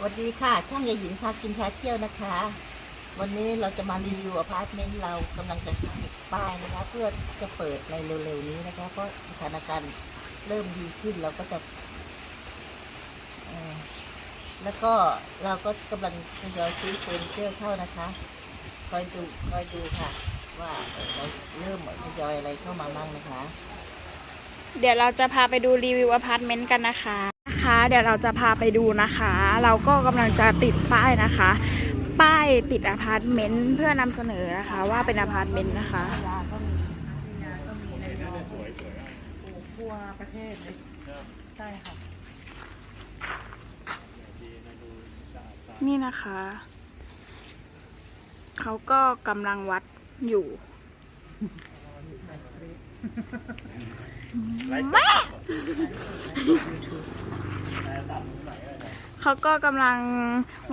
สวัสดีค่ะ ช่างยายหญิงพากินพาเที่ยวนะคะ วันนี้เราจะมารีวิวอพาร์ตเมนต์เรากำลังจะติดป้ายนะคะ เพื่อจะเปิดในเร็วๆนี้นะคะ เพราะสถานการณ์เริ่มดีขึ้นเราก็จะแล้วก็เราก็กำลังทยอยซื้อเฟอร์นิเจอร์เข้านะคะคอยดูคอยดูค่ะ ว่าเอ่อเราเริ่มทยอยอะไรเข้ามาบ้างนะคะ เดี๋ยวเราจะพาไปดูรีวิวอพาร์ตเมนต์กันนะคะ เดี๋ยวเราจะพาไปดูนะคะ เราก็กำลังจะติดป้ายนะคะ ป้ายติดอพาร์ตเมนต์เพื่อนำเสนอนะคะ ว่าเป็นอพาร์ตเมนต์นะคะยาก็มียาก็มีในเราทั่วประเทศเลยใช่ค่ะนี่นะคะ เขาก็กำลังวัดอยู่แม่ เขาก็กำลัง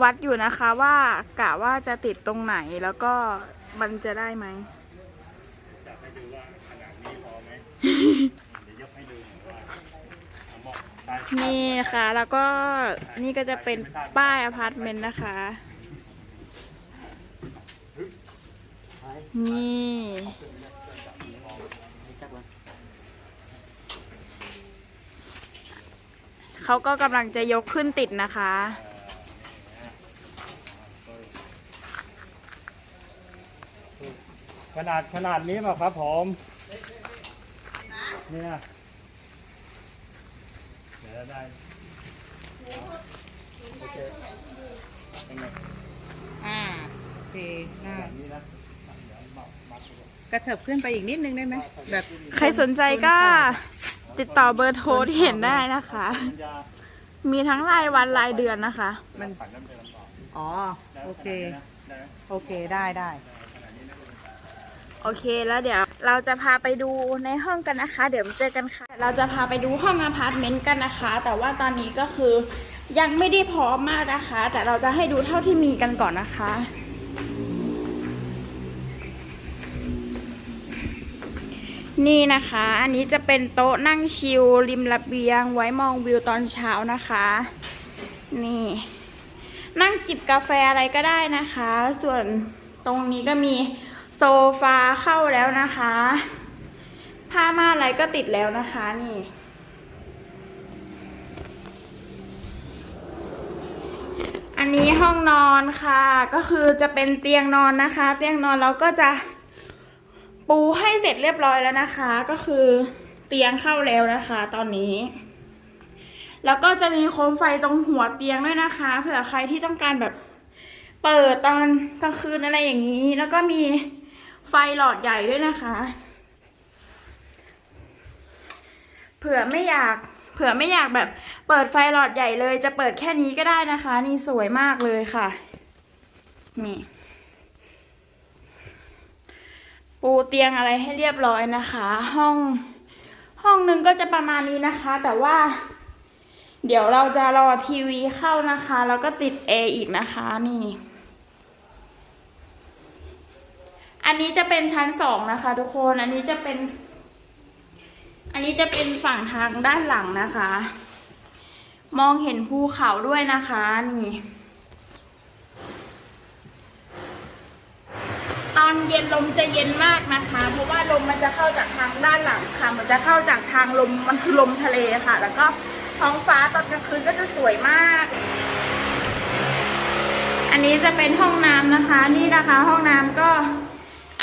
วัดอยู่นะคะว่ากะว่าจะติดตรงไหนแล้วก็มันจะได้ไหมอยากให้ดูว่าขนาดนี้พอไหมเดี๋ยวยกให้ดูหน่อยว่าเอาเหมาะได้นี่ค่ะ แล้วก็นี่ก็จะเป็นป้ายอพาร์ตเมนต์นะคะ นี่ เขาก็กำลังจะยกขึ้นติดนะคะ ขนาดขนาดนี้เปล่าครับผมเนี่ยเดี๋ยวได้โอเคยังไงอ่าโอเคได้แบบนี้นะเดี๋ยวหมักหมักดูกระเถิบขึ้นไปอีกนิดนึงได้ไหมแบบ ใครสนใจก็ ติดต่อเบอร์โทรที่เห็นได้นะคะมันยามีทั้งรายวันรายเดือนนะคะ มันปั่นน้ำเดิมต่ออ๋อได้โอเคขนาดนี้นะได้ไหมโอเค ได้ได้ขนาดนี้นะโอเคแล้วเดี๋ยวเราจะพาไปดูในห้องกันนะคะ เดี๋ยวเจอกันค่ะ เราจะพาไปดูห้องอพาร์ตเมนต์กันนะคะ แต่ว่าตอนนี้ก็คือยังไม่ได้พร้อมมากนะคะ แต่เราจะให้ดูเท่าที่มีกันก่อนนะคะ นี่นะคะ อันนี้จะเป็นโต๊ะนั่งชิลริมระเบียง ไว้มองวิวตอนเช้านะคะ นี่ นั่งจิบกาแฟอะไรก็ได้นะคะ ส่วนตรงนี้ก็มีโซฟาเข้าแล้วนะคะ ผ้าม่านอะไรก็ติดแล้วนะคะนี่อันนี้ห้องนอนค่ะ ก็คือจะเป็นเตียงนอนนะคะ เตียงนอนเราก็จะ ปูให้เสร็จเรียบร้อยแล้วนะคะ ก็คือเตียงเข้าแล้วนะคะ ตอนนี้ แล้วก็จะมีโคมไฟตรงหัวเตียงด้วยนะคะ เผื่อใครที่ต้องการแบบเปิดตอนกลางคืนอะไรอย่างนี้ แล้วก็มีไฟหลอดใหญ่ด้วยนะคะเผื่อไม่อยากเผื่อไม่อยากแบบเปิดไฟหลอดใหญ่เลย จะเปิดแค่นี้ก็ได้นะคะ นี่สวยมากเลยค่ะ นี่ ปูเตียงอะไรให้เรียบร้อยนะคะ ห้องห้องหนึงก็จะประมาณนี้นะคะ แต่ว่า เดี๋ยวเราจะรอทีวีเข้านะคะ แล้วก็ติดแอร์อีกนะคะนี่ อันนี้จะเป็นชั้นสองนะคะ ทุกคนอันนี้จะเป็น อันนี้จะเป็นฝั่งทางด้านหลังนะคะ มองเห็นภูเขาด้วยนะคะนี่ ตอนเย็นลมจะเย็นมากนะคะ เพราะว่าลมมันจะเข้าจากทางด้านหลังค่ะ มันจะเข้าจากทางลมมันคือลมทะเลค่ะ แล้วก็ท้องฟ้าตอนกลางคืนก็จะสวยมาก อันนี้จะเป็นห้องน้ำนะคะ นี่นะคะ ห้องน้ำก็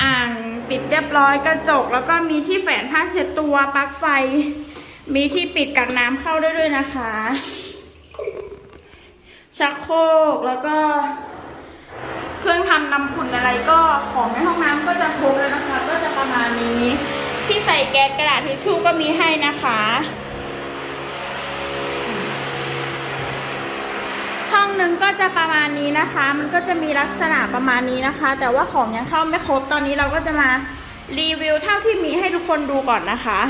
อ่างปิดเรียบร้อยกระจก แล้วก็มีที่แฝนผ้าเช็ดตัวปลั๊กไฟ มีที่ปิดกักน้ำเข้าด้วยด้วยนะคะชักโครกแล้วก็ เครื่องทำน้ำขุ่นอะไรก็ของในห้องน้ำก็จะครบแล้วนะคะ ก็จะประมาณนี้ที่ใส่แก๊สกระดาษทิชชู่ก็มีให้นะคะ ห้องหนึงก็จะประมาณนี้นะคะ มันก็จะมีลักษณะประมาณนี้นะคะ แต่ว่าของยังเข้าไม่ครบตอนนี้เราก็จะมารีวิวเท่าที่มีให้ทุกคนดูก่อนนะคะ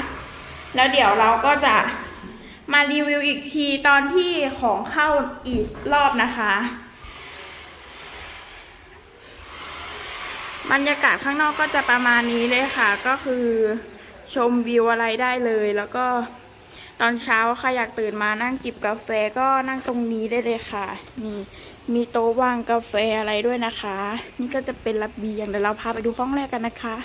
แล้วเดี๋ยวเราก็จะมารีวิวอีกทีตอนที่ของเข้าอีกรอบนะคะ บรรยากาศข้างนอกก็จะประมาณนี้เลยค่ะ ก็คือชมวิวอะไรได้เลย แล้วก็ตอนเช้าใครอยากตื่นมานั่งจิบกาแฟก็นั่งตรงนี้ได้เลยค่ะ นี่มีโต๊ะวางกาแฟอะไรด้วยนะคะ นี่ก็จะเป็นระเบียงเดี๋ยวเราพาไปดูห้องแรกกันนะคะ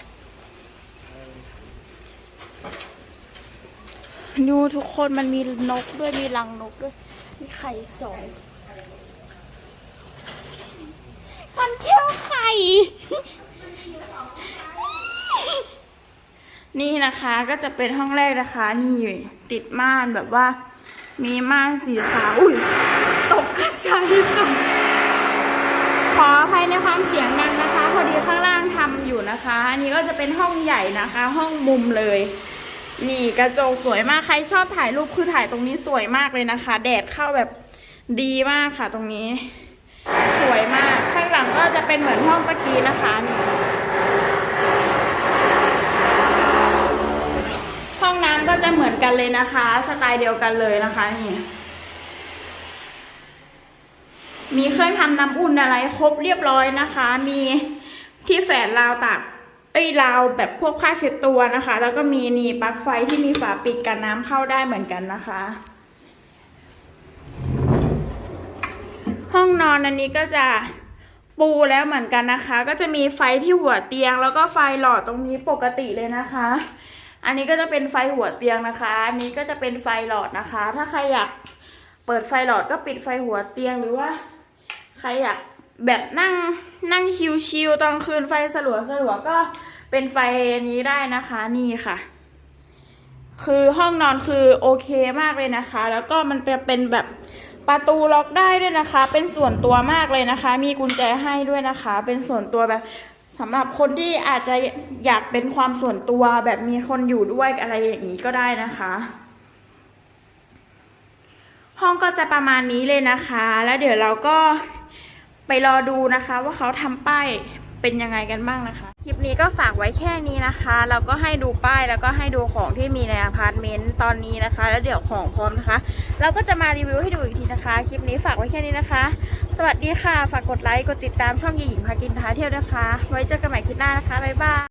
ดูทุกคนมันมีนกด้วยมีรังนกด้วย มีไข่สองมันเที่ยวไข่ นี่นะคะก็จะเป็นห้องแรกนะคะนี่ติดม่านแบบว่า มีม่านสีขาวอุ้ยตกกระจายค่ะขออภัยในความเสียงดังนะคะ พอดีข้างล่างทำอยู่นะคะอันนี้ก็จะเป็นห้องใหญ่นะคะ ห้องมุมเลย นี่กระจกสวยมากใครชอบถ่ายรูปคือถ่ายตรงนี้สวยมากเลยนะคะ แดดเข้าแบบดีมากค่ะตรงนี้ สวยมากข้างหลังก็จะเป็นเหมือนห้องเมื่อกี้นะคะนี่ ห้องน้ำ ก็จะเหมือนกันเลยนะคะ สไตล์เดียวกันเลยนะคะนี่มีเครื่องทำน้ำอุ่นอะไรครบเรียบร้อยนะคะ มีที่แฝนราวตากเอ้ยราวแบบพวกผ้าเช็ดตัวนะคะ แล้วก็มีนี่ปลั๊กไฟที่มีฝาปิดกันน้ำเข้าได้เหมือนกันนะคะ ห้องนอนอันนี้ก็จะปูแล้วเหมือนกันนะคะ ก็จะมีไฟที่หัวเตียง แล้วก็ไฟหลอดตรงนี้ปกติเลยนะคะ อันนี้ก็จะเป็นไฟหัวเตียงนะคะ อันนี้ก็จะเป็นไฟหลอดนะคะ ถ้าใครอยากเปิดไฟหลอดก็ปิดไฟหัวเตียงหรือว่า ใครอยากแบบนั่งนั่งชิลๆตอนคืนไฟสลัวสลัวๆก็เป็นไฟอันนี้ได้นะคะนี่ค่ะ คือห้องนอนคือโอเคมากเลยนะคะ แล้วก็มันจะเป็นแบบประตูล็อกได้ด้วยนะคะ เป็นส่วนตัวมากเลยนะคะ มีกุญแจให้ด้วยนะคะ เป็นส่วนตัวแบบ สำหรับคนที่อาจจะอยากเป็นความส่วนตัวแบบมีคนอยู่ด้วยอะไรอย่างนี้ก็ได้นะคะ ห้องก็จะประมาณนี้เลยนะคะ แล้วเดี๋ยวเราก็ไปรอดูนะคะ ว่าเขาทำป้ายเป็นยังไงกันบ้างนะคะ คลิปนี้ก็ฝากไว้แค่นี้นะคะ เราก็ให้ดูป้ายแล้วก็ให้ดูของที่มีในอพาร์ตเมนต์ตอนนี้นะคะ แล้วเดี๋ยวของพร้อมนะคะ เราก็จะมารีวิวให้ดูอีกทีนะคะ คลิปนี้ฝากไว้แค่นี้นะคะ สวัสดีค่ะ ฝากกดไลค์ กดติดตามช่องหญิงพากินพาเที่ยวนะคะ ไว้เจอกันใหม่คลิปหน้านะคะ บ๊ายบาย